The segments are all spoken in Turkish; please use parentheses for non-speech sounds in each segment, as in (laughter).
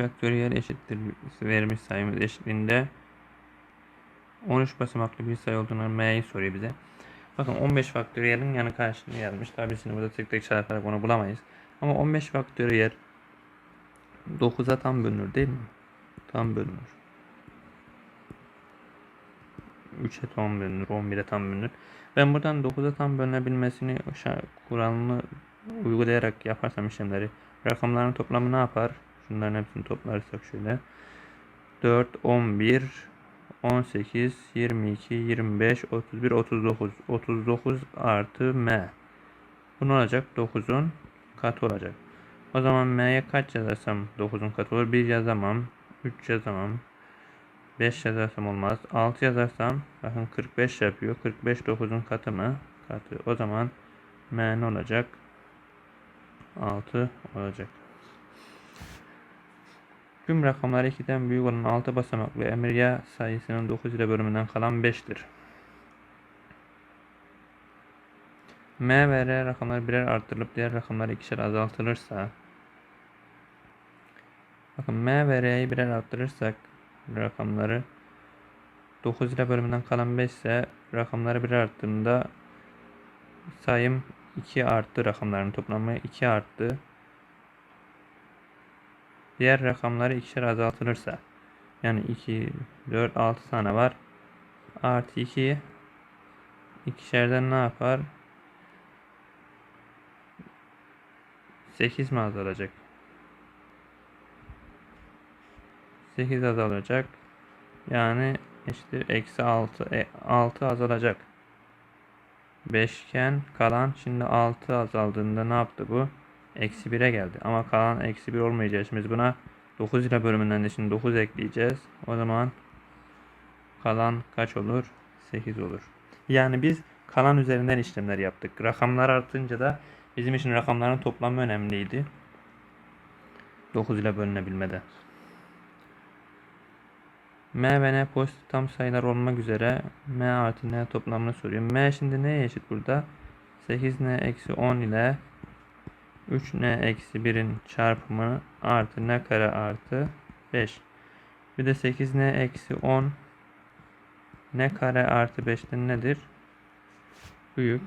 faktöriyel eşittir verilmiş sayımız eşitliğinde 13 basamaklı bir sayı olduğunu m'yi soruyor bize. Bakın 15 faktöriyelin yanı karşılığını yazmış. Tabii burada tek tek çarparak onu bulamayız. Ama 15 faktöriyel 9'a tam bölünür değil mi? Tam bölünür. 3'e tam bölünür, 11'e tam bölünür. Ben buradan 9'a tam bölünebilmesini kuralını uygulayarak yaparsam işlemleri rakamların toplamı ne yapar? Şunların hepsini toplarsak şöyle. 4, 11, 18, 22, 25, 31, 39. 39 artı m. Bu ne olacak? 9'un katı olacak. O zaman m'ye kaç yazarsam 9'un katı olur? 1 yazamam. 3 yazamam. 5 yazarsam olmaz. 6 yazarsam bakın 45 yapıyor. 45 9'un katı mı? Katı. O zaman m ne olacak? 6 olacak. Tüm rakamlar 2'den büyük olan 6 basamaklı emriya sayısının 9 ile bölümünden kalan 5'tir. M ve R rakamları birer arttırılıp diğer rakamlar ikişer azaltılırsa Bakın M ve R'yi birer arttırırsak rakamları 9 ile bölümünden kalan 5 ise rakamları birer arttığında sayım 2 arttı rakamların toplamı 2 arttı. Diğer rakamları ikişer azaltılırsa yani 2, 4, 6 tane var. Artı 2 ikişerden ne yapar? 8 mi azalacak? 8 azalacak. Yani işte eksi 6, e, 6 azalacak. 5 iken kalan şimdi 6 azaldığında ne yaptı bu? Eksi 1'e geldi. Ama kalan eksi 1 olmayacak. Şimdi biz buna 9 ile bölümünden de şimdi 9 ekleyeceğiz. O zaman kalan kaç olur? 8 olur. Yani biz kalan üzerinden işlemler yaptık. Rakamlar artınca da bizim için rakamların toplamı önemliydi. 9 ile bölünebilmede. M ve N pozitif tam sayılar olmak üzere M artı N toplamını soruyor. M şimdi neye eşit burada? 8N eksi 10 ile 3N eksi 1'in çarpımı artı N kare artı 5. Bir de 8N eksi 10 N kare artı 5'ten nedir? Büyük.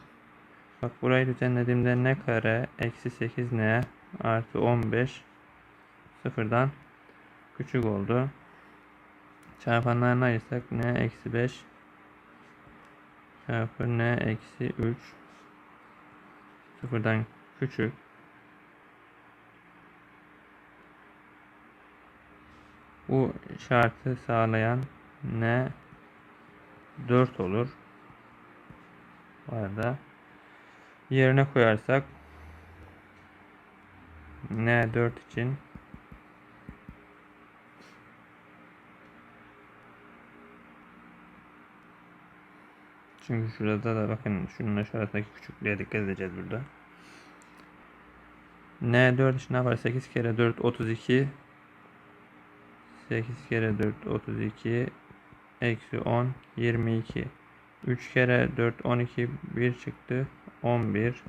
Bak burayı düzenlediğimde N kare eksi 8N artı 15 sıfırdan küçük oldu. Çarpanlarına ayırsak n eksi 5 çarpı n eksi 3 sıfırdan küçük bu şartı sağlayan n 4 olur. Bu arada yerine koyarsak n 4 için Çünkü şurada da bakın şunun aşağısındaki küçüklüğe dikkat edeceğiz burada. N 4 için ne yapar? 8 kere 4 32 8 kere 4 32 eksi 10 22 3 kere 4 12 1 çıktı. 11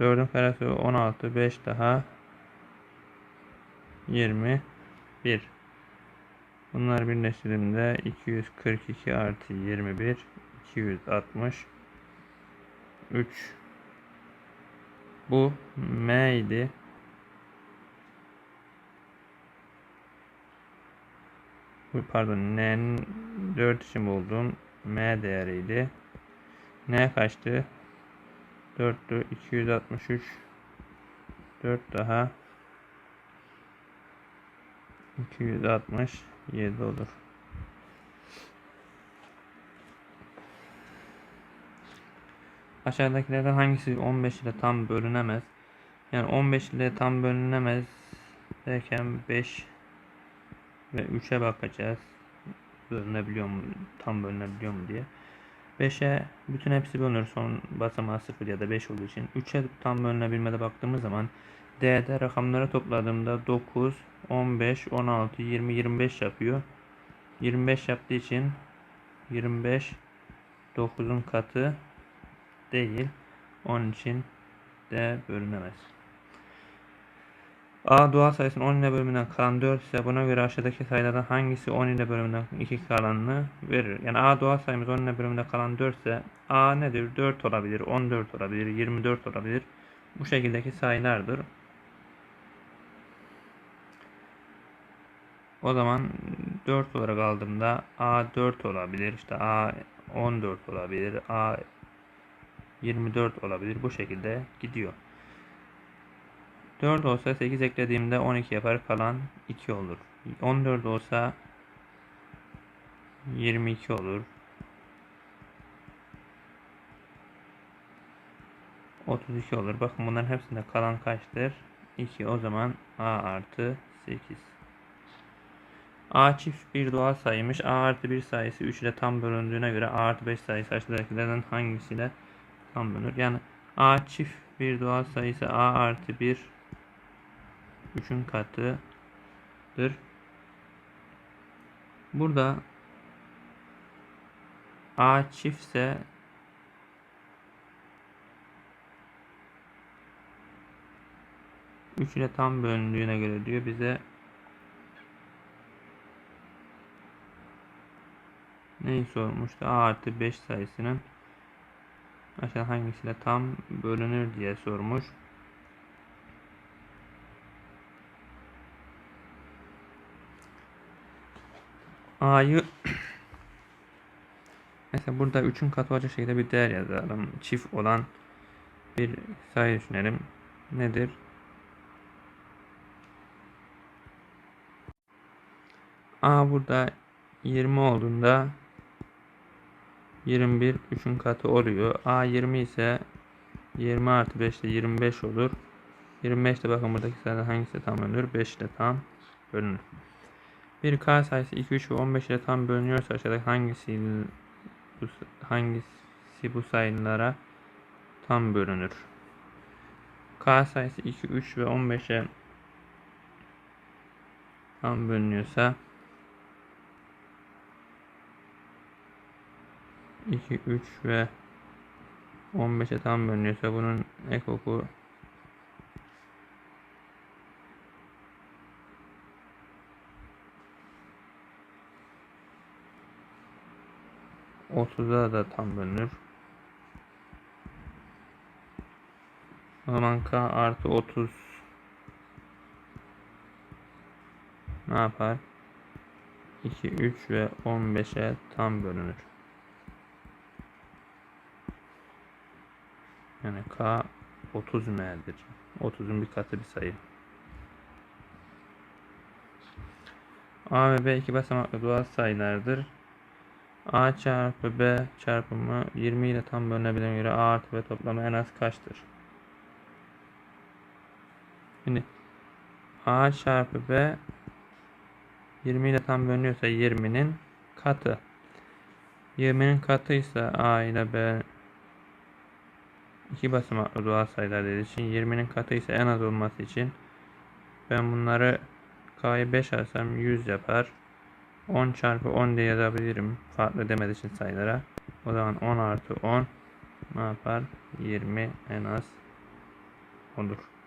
4'ün karesi 16 5 daha 21 Bunlar birleştirdiğimde 242 artı 21 260 3 Bu M idi. Pardon N'nin 4 için bulduğum M değeriydi. N kaçtı? 4'tü 263 4 daha 267 olur. Aşağıdakilerden hangisi 15 ile tam bölünemez? Yani 15 ile tam bölünemez derken 5 ve 3'e bakacağız. Bölünebiliyor mu? Tam bölünebiliyor mu diye. 5'e bütün hepsi bölünür. Son basamağı 0 ya da 5 olduğu için. 3'e tam bölünebilmede baktığımız zaman D'de rakamları topladığımda 9, 15, 16, 20, 25 yapıyor. 25 yaptığı için 25 9'un katı değil. Onun için D bölünemez. A doğal sayısının 10 ile bölümünden kalan 4 ise buna göre aşağıdaki sayılardan hangisi 10 ile bölümünden 2 kalanını verir? Yani A doğal sayımız 10 ile bölümünden kalan 4 ise A nedir? 4 olabilir, 14 olabilir, 24 olabilir. Bu şekildeki sayılardır. O zaman 4 olarak aldığımda A 4 olabilir, işte A 14 olabilir, A 24 olabilir. Bu şekilde gidiyor. 4 olsa 8 eklediğimde 12 yapar kalan 2 olur. 14 olsa 22 olur. 32 olur. Bakın bunların hepsinde kalan kaçtır? 2. O zaman A artı 8. A çift bir doğal sayıymış. A artı 1 sayısı 3 ile tam bölündüğüne göre A artı 5 sayısı aşağıdakilerden hangisiyle tam bölünür? Yani A çift bir doğal sayısı A artı 1 3'ün katıdır. Burada A çiftse Üç ile tam bölündüğüne göre diyor bize neyi sormuştu? A artı 5 sayısının aşağı hangisiyle tam bölünür diye sormuş. A'yı (clears throat) mesela burada 3'ün katı olacak şekilde bir değer yazalım. Çift olan bir sayı düşünelim. Nedir? A burada 20 olduğunda 21 3'ün katı oluyor. A 20 ise 20 artı 5 de 25 olur. 25 de bakın buradaki sayıda hangisi tam bölünür? 5 ile tam bölünür. Bir K sayısı 2, 3 ve 15 ile tam bölünüyorsa aşağıdaki hangisi bu, hangisi bu sayılara tam bölünür? K sayısı 2, 3 ve 15'e tam bölünüyorsa 2, 3 ve 15'e tam bölünüyorsa bunun ekoku 30'a da tam bölünür. O zaman k artı 30 ne yapar? 2, 3 ve 15'e tam bölünür. Yani k 30 m'dir. 30'un bir katı bir sayı. A ve B iki basamaklı doğal sayılardır. A çarpı B çarpımı 20 ile tam bölünebilen göre A artı B toplamı en az kaçtır? Şimdi A çarpı B 20 ile tam bölünüyorsa 20'nin katı. 20'nin katıysa A ile B iki basamaklı doğal sayılar dediği için 20'nin katı ise en az olması için ben bunları K'yı 5 alsam 100 yapar. 10 çarpı 10 diye yazabilirim. Farklı demediği için sayılara. O zaman 10 artı 10 ne yapar? 20 en az olur.